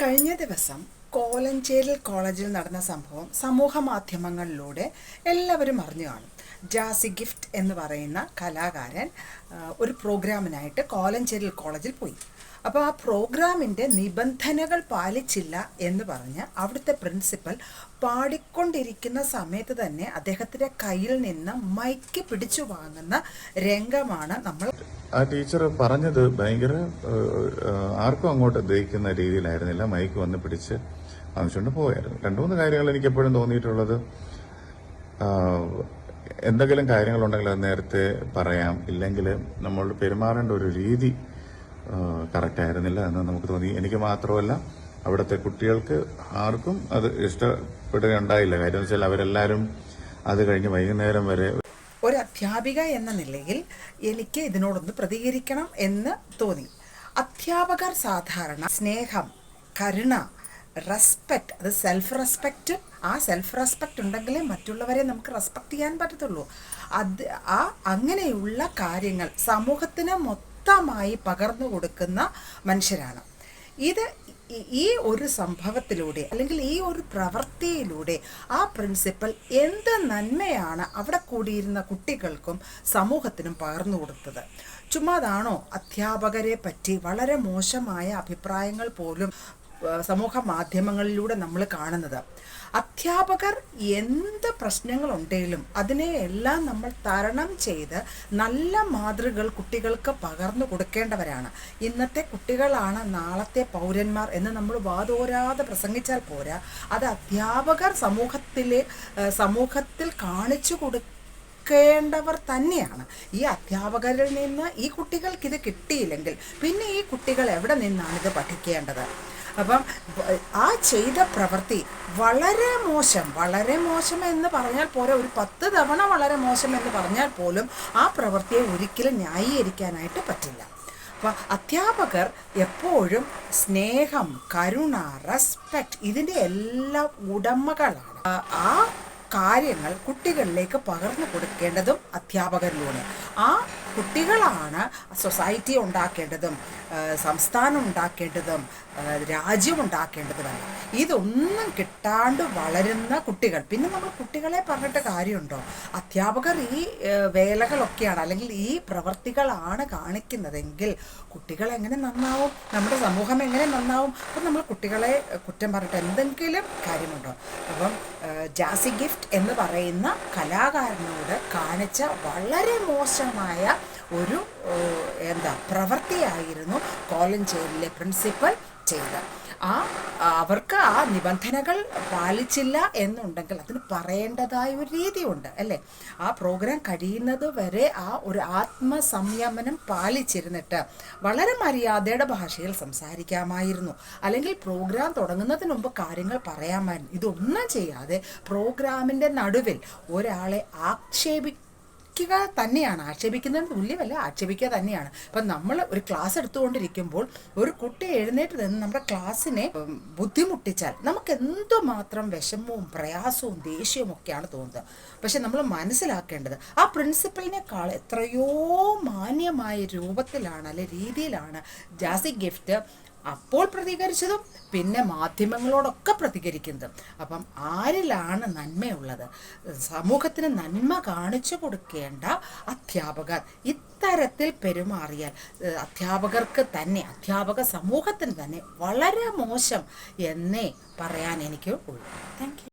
കഴിഞ്ഞ ദിവസം കോലഞ്ചേരിൽ കോളേജിൽ നടന്ന സംഭവം സമൂഹ മാധ്യമങ്ങളിലൂടെ എല്ലാവരും അറിഞ്ഞു കാണും. ജാസി ഗിഫ്റ്റ് എന്ന് പറയുന്ന കലാകാരൻ ഒരു പ്രോഗ്രാമിനായിട്ട് കോലഞ്ചേരിൽ കോളേജിൽ പോയി. അപ്പോൾ ആ പ്രോഗ്രാമിന്റെ നിബന്ധനകൾ പാലിച്ചില്ല എന്ന് പറഞ്ഞ് അവിടുത്തെ പ്രിൻസിപ്പൽ പാടിക്കൊണ്ടിരിക്കുന്ന സമയത്ത് തന്നെ അദ്ദേഹത്തിന്റെ കയ്യിൽ നിന്ന് മൈക്ക് പിടിച്ചു വാങ്ങുന്ന രംഗമാണ് നമ്മൾ ആ ടീച്ചർ പറഞ്ഞത് ഭയങ്കര ആർക്കും അങ്ങോട്ട് ദഹിക്കുന്ന രീതിയിലായിരുന്നില്ല. മൈക്ക് വന്ന് പിടിച്ച് വാങ്ങിച്ചുകൊണ്ട് പോയായിരുന്നു. രണ്ടു മൂന്ന് കാര്യങ്ങൾ എനിക്ക് എപ്പോഴും തോന്നിയിട്ടുള്ളത് എന്തെങ്കിലും കാര്യങ്ങളുണ്ടെങ്കിൽ അത് നേരത്തെ പറയാം. ഇല്ലെങ്കിൽ നമ്മൾ പെരുമാറേണ്ട ഒരു രീതി കറക്റ്റ് ആയിരുന്നില്ല എന്ന് നമുക്ക് തോന്നി. എനിക്ക് മാത്രമല്ല അവിടുത്തെ കുട്ടികൾക്ക് ആർക്കും അത് ഇഷ്ടപ്പെടുകയുണ്ടായില്ല. കാര്യം വെച്ചാൽ അവരെല്ലാവരും അത് കഴിഞ്ഞ് വൈകുന്നേരം വരെ ഒരു അധ്യാപിക എന്ന നിലയിൽ എനിക്ക് ഇതിനോടൊന്ന് പ്രതികരിക്കണം എന്ന് തോന്നി. അധ്യാപകർ സാധാരണ സ്നേഹം കരുണ റെസ്പെക്റ്റ് അത് സെൽഫ് റെസ്പെക്റ്റ് ആ സെൽഫ് റെസ്പെക്റ്റ് ഉണ്ടെങ്കിലേ മറ്റുള്ളവരെ നമുക്ക് റെസ്പെക്റ്റ് ചെയ്യാൻ പറ്റത്തുള്ളൂ. അത് ആ അങ്ങനെയുള്ള കാര്യങ്ങൾ സമൂഹത്തിന് മൊത്തമായി പകർന്നു കൊടുക്കുന്ന മനുഷ്യരാണ്. ഇത് ഈ- ഒരു സംഭവത്തിലൂടെ അല്ലെങ്കിൽ ഈ ഒരു പ്രവൃത്തിയിലൂടെ ആ പ്രിൻസിപ്പൽ എന്ത് നന്മയാണ് അവിടെ കൂടിയിരുന്ന കുട്ടികൾക്കും സമൂഹത്തിനും പകർന്നു കൊടുത്തത്. ചുമ്മാതാണോ അധ്യാപകരെ പറ്റി വളരെ മോശമായ അഭിപ്രായങ്ങൾ പോലും സമൂഹ മാധ്യമങ്ങളിലൂടെ നമ്മൾ കാണുന്നത്. അധ്യാപകർ എന്ത് പ്രശ്നങ്ങളുണ്ടെങ്കിലും അതിനെ എല്ലാം നമ്മൾ തരണം ചെയ്ത് നല്ല മാതൃകൾ കുട്ടികൾക്ക് പകർന്നു കൊടുക്കേണ്ടവരാണ്. ഇന്നത്തെ കുട്ടികളാണ് നാളത്തെ പൗരന്മാർ എന്ന് നമ്മൾ വാതോരാതെ പ്രസംഗിച്ചാൽ പോരാ. അത് അധ്യാപകർ സമൂഹത്തിലെ സമൂഹത്തിൽ കാണിച്ചു കൊടുക്കേണ്ടവർ തന്നെയാണ്. ഈ അധ്യാപകരിൽ നിന്ന് ഈ കുട്ടികൾക്ക് ഇത് കിട്ടിയില്ലെങ്കിൽ പിന്നെ ഈ കുട്ടികൾ എവിടെ നിന്നാണ് ഇത് പഠിക്കേണ്ടത്? അപ്പം ആ ചെയ്ത പ്രവൃത്തി വളരെ മോശം വളരെ മോശം എന്ന് പറഞ്ഞാൽ പോലെ ഒരു പത്ത് തവണ വളരെ മോശം എന്ന് പറഞ്ഞാൽ പോലും ആ പ്രവൃത്തിയെ ഒരിക്കലും ന്യായീകരിക്കാനായിട്ട് പറ്റില്ല. അപ്പം അധ്യാപകർ എപ്പോഴും സ്നേഹം കരുണ റെസ്പെക്റ്റ് ഇതിന്റെ എല്ലാ ഉടമകളാണ്. ആ കാര്യങ്ങൾ കുട്ടികളിലേക്ക് പകർന്നു കൊടുക്കേണ്ടതും അധ്യാപകരിലൂടെ. ആ കുട്ടികളാണ് സൊസൈറ്റി ഉണ്ടാക്കേണ്ടതും സംസ്ഥാനം ഉണ്ടാക്കേണ്ടതും രാജ്യം ഉണ്ടാക്കേണ്ടതുമല്ല. ഇതൊന്നും കിട്ടാണ്ട് വളരുന്ന കുട്ടികൾ. പിന്നെ നമ്മൾ കുട്ടികളെ പറഞ്ഞിട്ട് കാര്യമുണ്ടോ? അധ്യാപകർ ഈ വേലകളൊക്കെയാണ് അല്ലെങ്കിൽ ഈ പ്രവർത്തികളാണ് കാണിക്കുന്നതെങ്കിൽ കുട്ടികൾ എങ്ങനെ നന്നാവും? നമ്മുടെ സമൂഹം എങ്ങനെ നന്നാവും? അപ്പം നമ്മൾ കുട്ടികളെ കുറ്റം പറഞ്ഞിട്ട് എന്തെങ്കിലും കാര്യമുണ്ടോ? അപ്പം ജാസി ഗിഫ്റ്റ് എന്ന് പറയുന്ന കലാകാരനോട് കാണിച്ച വളരെ മോശമായ ഒരു എന്താ പ്രവൃത്തിയായിരുന്നു കോലഞ്ചേരിയിലെ പ്രിൻസിപ്പൽ ചെയ്തത് ആ അവർക്ക് ആ നിബന്ധനകൾ പാലിച്ചില്ല എന്നുണ്ടെങ്കിൽ അതിന് പറയേണ്ടതായ ഒരു രീതിയുണ്ട് അല്ലേ? ആ പ്രോഗ്രാം കഴിയുന്നത് വരെ ആ ഒരു ആത്മസംയമനം പാലിച്ചിരുന്നിട്ട് വളരെ മര്യാദയുടെ ഭാഷയിൽ സംസാരിക്കാമായിരുന്നു. അല്ലെങ്കിൽ പ്രോഗ്രാം തുടങ്ങുന്നതിന് മുമ്പ് കാര്യങ്ങൾ പറയാമായിരുന്നു. ഇതൊന്നും ചെയ്യാതെ പ്രോഗ്രാമിന്റെ നടുവിൽ ഒരാളെ ആക്ഷേപി ആക്ഷേപിക്കുക തന്നെയാണ്. ആക്ഷേപിക്കുന്നതിന് തുല്യമല്ല ആക്ഷേപിക്കുക തന്നെയാണ്. അപ്പം നമ്മൾ ഒരു ക്ലാസ് എടുത്തുകൊണ്ടിരിക്കുമ്പോൾ ഒരു കുട്ടി എഴുന്നേറ്റ് നിന്ന് നമ്മുടെ ക്ലാസ്സിനെ ബുദ്ധിമുട്ടിച്ചാൽ നമുക്ക് എന്തുമാത്രം വിഷമവും പ്രയാസവും ദേഷ്യവും ഒക്കെയാണ് തോന്നുന്നത്. പക്ഷെ നമ്മൾ മനസ്സിലാക്കേണ്ടത് ആ പ്രിൻസിപ്പലിനേക്കാൾ എത്രയോ മാന്യമായ രൂപത്തിലാണ് അല്ലെ രീതിയിലാണ് ജാസി ഗിഫ്റ്റ് അപ്പോൾ പ്രതികരിച്ചതും പിന്നെ മാധ്യമങ്ങളോടൊക്കെ പ്രതികരിക്കുന്നതും. അപ്പം ആരിലാണ് നന്മയുള്ളത്? സമൂഹത്തിന് നന്മ കാണിച്ചു കൊടുക്കേണ്ട അധ്യാപകർ ഇത്തരത്തിൽ പെരുമാറിയാൽ അധ്യാപകർക്ക് തന്നെ അധ്യാപക സമൂഹത്തിന് തന്നെ വളരെ മോശം എന്നേ പറയാൻ എനിക്ക് ഉള്ളൂ. താങ്ക്